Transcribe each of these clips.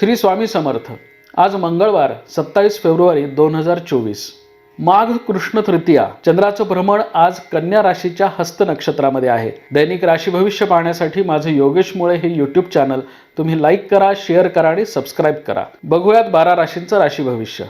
श्री स्वामी समर्थ. आज मंगळवार सत्तावीस फेब्रुवारी दोन हजार चोवीस. माघ कृष्ण तृतीया चंद्राचं भ्रमण आज कन्या राशीच्या हस्त नक्षत्रामध्ये आहे. दैनिक राशी भविष्य पाहण्यासाठी माझं योगेश मुळे हे यूट्यूब चॅनल तुम्ही लाईक करा शेअर करा आणि सबस्क्राईब करा. बघूयात बारा राशींचं राशी भविष्य.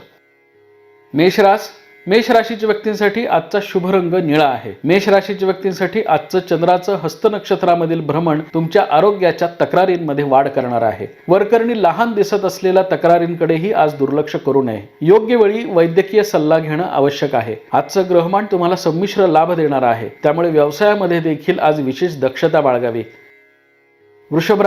मेषरास मेष राशीच्या व्यक्तींसाठी आजचा शुभ रंग निळा आहे. मेष राशीच्या व्यक्तींसाठी आजचं चंद्राचं हस्त नक्षत्रामधील भ्रमण तुमच्या आरोग्याच्या तक्रारींमध्ये वाढ करणार आहे. वरकरणी लहान दिसत असलेल्या तक्रारींकडेही आज दुर्लक्ष करू नये. योग्य वेळी वैद्यकीय सल्ला घेणं आवश्यक आहे. आजचं ग्रहमान तुम्हाला संमिश्र लाभ देणार आहे. त्यामुळे व्यवसायामध्ये देखील आज विशेष दक्षता बाळगावी. वृषभ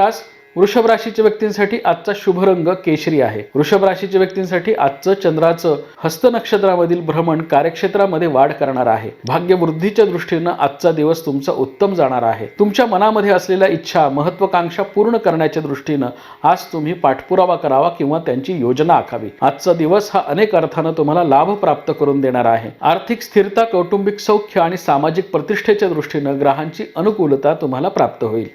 वृषभ राशीच्या व्यक्तींसाठी आजचा शुभ रंग केशरी आहे. वृषभ राशीच्या व्यक्तींसाठी आजचं चंद्राचं हस्त नक्षत्रामधील भ्रमण कार्यक्षेत्रामध्ये वाढ करणार आहे. भाग्यवृद्धीच्या दृष्टीनं आजचा दिवस तुमचा उत्तम जाणार आहे. तुमच्या मनामध्ये असलेल्या इच्छा महत्वाकांक्षा पूर्ण करण्याच्या दृष्टीनं आज तुम्ही पाठपुरावा करावा किंवा त्यांची योजना आखावी. आजचा दिवस हा अनेक अर्थानं तुम्हाला लाभ प्राप्त करून देणार आहे. आर्थिक स्थिरता कौटुंबिक सौख्य आणि सामाजिक प्रतिष्ठेच्या दृष्टीनं ग्रहांची अनुकूलता तुम्हाला प्राप्त होईल.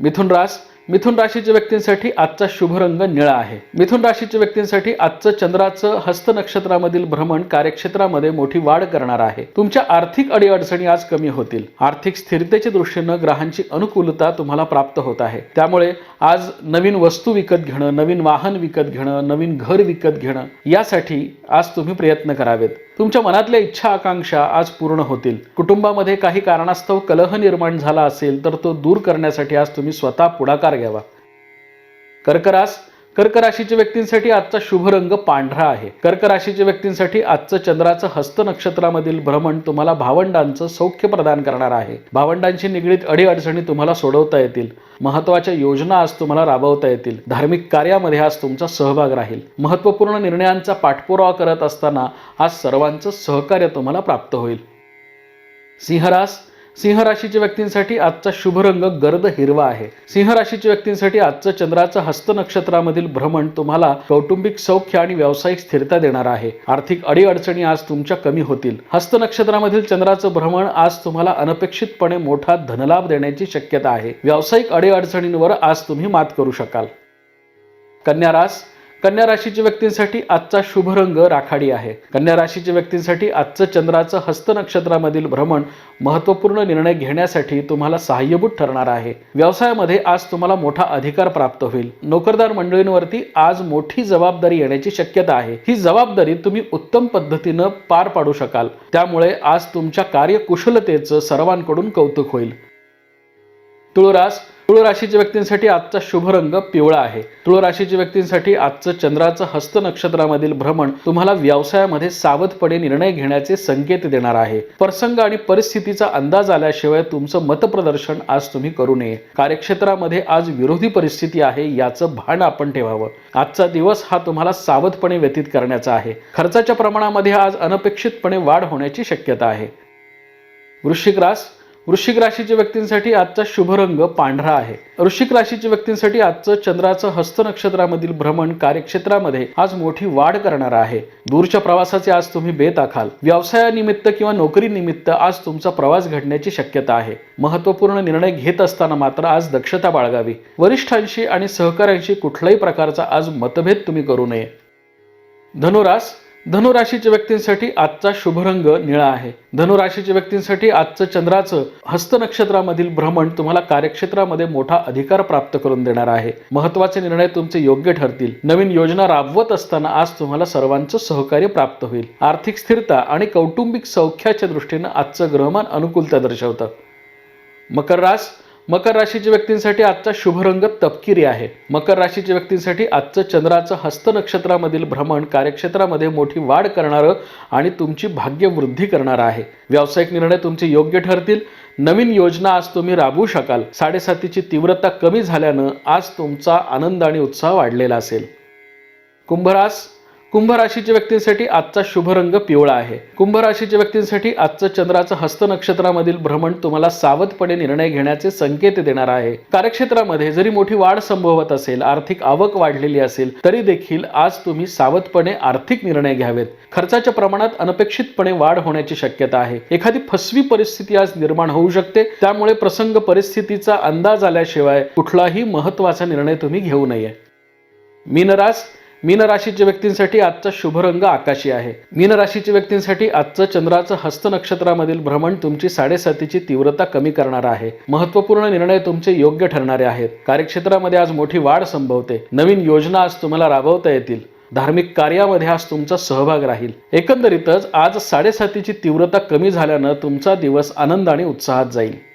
मिथुन रास मिथुन राशीच्या व्यक्तींसाठी आजचा शुभ रंग निळा आहे. मिथुन राशीच्या व्यक्तींसाठी आजचं चंद्राचं हस्त नक्षत्रामधील भ्रमण कार्यक्षेत्रामध्ये मोठी वाढ करणार आहे. तुमच्या आर्थिक अडीअडचणी आज कमी होतील. आर्थिक स्थिरतेच्या दृष्टीनं ग्रहांची अनुकूलता तुम्हाला प्राप्त होत आहे. त्यामुळे आज नवीन वस्तू विकत घेणं नवीन वाहन विकत घेणं नवीन घर विकत घेणं यासाठी आज तुम्ही प्रयत्न करावेत. तुमच्या मनातल्या इच्छा आकांक्षा आज पूर्ण होतील. कुटुंबामध्ये काही कारणास्तव कलह निर्माण झाला असेल तर तो दूर करण्यासाठी आज तुम्ही स्वतः पुढाकार घ्यावा. कर्करास कर्क राशीच्या व्यक्तींसाठी आजचा शुभ रंग पांढरा आहे. कर्क राशीच्या व्यक्तींसाठी आजचं चंद्राचं हस्त नक्षत्रामधील भ्रमण तुम्हाला भावंडांचं सौख्य प्रदान करणार आहे. भावंडांशी निगडीत अडीअडचणी तुम्हाला सोडवता येतील. महत्त्वाच्या योजना आज तुम्हाला राबवता येतील. धार्मिक कार्यामध्ये आज तुमचा सहभाग राहील. महत्त्वपूर्ण निर्णयांचा पाठपुरावा करत असताना आज सर्वांचं सहकार्य तुम्हाला प्राप्त होईल. सिंहरास सिंह राशीच्या व्यक्तींसाठी आजचा शुभ रंग गर्द हिरवा आहे. सिंह राशीच्या व्यक्तींसाठी आजचं चंद्राचं हस्त नक्षत्रामधील भ्रमण तुम्हाला कौटुंबिक सौख्य आणि व्यावसायिक स्थिरता देणार आहे. आर्थिक अडीअडचणी आज तुमच्या कमी होतील. हस्त नक्षत्रामधील चंद्राचं भ्रमण आज तुम्हाला अनपेक्षितपणे मोठा धनलाभ देण्याची शक्यता आहे. व्यावसायिक अडीअडचणींवर आज तुम्ही मात करू शकाल. कन्या रास कन्या राशीच्या व्यक्तींसाठी आजचा शुभ रंग राखाडी आहे. कन्या राशीच्या व्यक्तींसाठी आजचं चंद्राचं हस्त नक्षत्रामधील भ्रमण महत्त्वपूर्ण निर्णय घेण्यासाठी तुम्हाला सहाय्यभूत ठरणार आहे. व्यवसायामध्ये आज तुम्हाला मोठा अधिकार प्राप्त होईल. नोकरदार मंडळींवरती आज मोठी जबाबदारी येण्याची शक्यता आहे. ही जबाबदारी तुम्ही उत्तम पद्धतीनं पार पाडू शकाल. त्यामुळे आज तुमच्या कार्यकुशलतेचं सर्वांकडून कौतुक होईल. तुळरास तुळ राशीच्या व्यक्तींसाठी आजचा शुभ रंग पिवळा आहे. तुळ राशीच्या व्यक्तींसाठी आजचं चंद्राचं हस्त नक्षत्रामधील भ्रमण तुम्हाला व्यवसायामध्ये सावधपणे निर्णय घेण्याचे संकेत देणार आहे. प्रसंग आणि परिस्थितीचा अंदाज आल्याशिवाय तुमचं मतप्रदर्शन आज तुम्ही करू नये. कार्यक्षेत्रामध्ये आज विरोधी परिस्थिती आहे याचं भान आपण ठेवावं. आजचा दिवस हा तुम्हाला सावधपणे व्यतीत करण्याचा आहे. खर्चाच्या प्रमाणामध्ये आज अनपेक्षितपणे वाढ होण्याची शक्यता आहे. वृश्चिक रास वृश्चिक राशीच्या व्यक्तींसाठी आजचा शुभ रंग पांढरा आहे. वृश्चिक राशीच्या व्यक्तींसाठी आजचं चंद्राचं हस्त नक्षत्रामधील भ्रमण कार्यक्षेत्रामध्ये आज मोठी वाढ करणार आहे. दूरच्या प्रवासाचे आज तुम्ही बेत आखाल. व्यवसायानिमित्त किंवा नोकरीनिमित्त आज तुमचा प्रवास घडण्याची शक्यता आहे. महत्त्वपूर्ण निर्णय घेत असताना मात्र आज दक्षता बाळगावी. वरिष्ठांशी आणि सहकाऱ्यांशी कुठल्याही प्रकारचा आज मतभेद तुम्ही करू नये. धनुरास धनुराशीच्या व्यक्तींसाठी आजचा शुभ रंग निळा आहे. धनुराशीच्या व्यक्तींसाठी आजचं चंद्राचं हस्त नक्षत्रामधील भ्रमण तुम्हाला कार्यक्षेत्रामध्ये मोठा अधिकार प्राप्त करून देणार आहे. महत्त्वाचे निर्णय तुमचे योग्य ठरतील. नवीन योजना राबवत असताना आज तुम्हाला सर्वांचं सहकार्य प्राप्त होईल. आर्थिक स्थिरता आणि कौटुंबिक सौख्याच्या दृष्टीनं आजचं ग्रहमान अनुकूलता दर्शवतं. मकर रास मकर राशीच्या व्यक्तींसाठी आजचा शुभ रंग तपकिरी आहे. मकर राशीच्या व्यक्तींसाठी आजचं चंद्राचं हस्त नक्षत्रामधील भ्रमण कार्यक्षेत्रामध्ये मोठी वाढ करणारं आणि तुमची भाग्यवृद्धी करणारं आहे. व्यावसायिक निर्णय तुमचे योग्य ठरतील. नवीन योजना आज तुम्ही राबवू शकाल. साडेसातीची तीव्रता कमी झाल्यानं आज तुमचा आनंद आणि उत्साह वाढलेला असेल. कुंभरास कुंभ राशीच्या व्यक्तींसाठी आजचा शुभ रंग पिवळा आहे. कुंभ राशीच्या व्यक्तींसाठी आजचं चंद्राचं हस्त नक्षत्रामधील भ्रमण तुम्हाला सावधपणे निर्णय घेण्याचे संकेत देणार आहे. कार्यक्षेत्रामध्ये जरी मोठी वाढ संभवत असेल आर्थिक आवक वाढलेली असेल तरी देखील आज तुम्ही सावधपणे आर्थिक निर्णय घ्यावेत. खर्चाच्या प्रमाणात अनपेक्षितपणे वाढ होण्याची शक्यता आहे. एखादी फसवी परिस्थिती आज निर्माण होऊ शकते. त्यामुळे प्रसंग परिस्थितीचा अंदाज आल्याशिवाय कुठलाही महत्त्वाचा निर्णय तुम्ही घेऊ नये. मीनरास मीन राशीच्या व्यक्तींसाठी आजचा शुभ रंग आकाशी आहे. मीन राशीच्या व्यक्तींसाठी आजचं चंद्राचं हस्त नक्षत्रामधील भ्रमण तुमची साडेसातीची तीव्रता कमी करणार आहे. महत्त्वपूर्ण निर्णय तुमचे योग्य ठरणारे आहेत. कार्यक्षेत्रामध्ये आज मोठी वाढ संभवते. नवीन योजना आज तुम्हाला राबवता येतील. धार्मिक कार्यामध्ये आज तुमचा सहभाग राहील. एकंदरीतच आज साडेसातीची तीव्रता कमी झाल्यानं तुमचा दिवस आनंद आणि उत्साहात जाईल.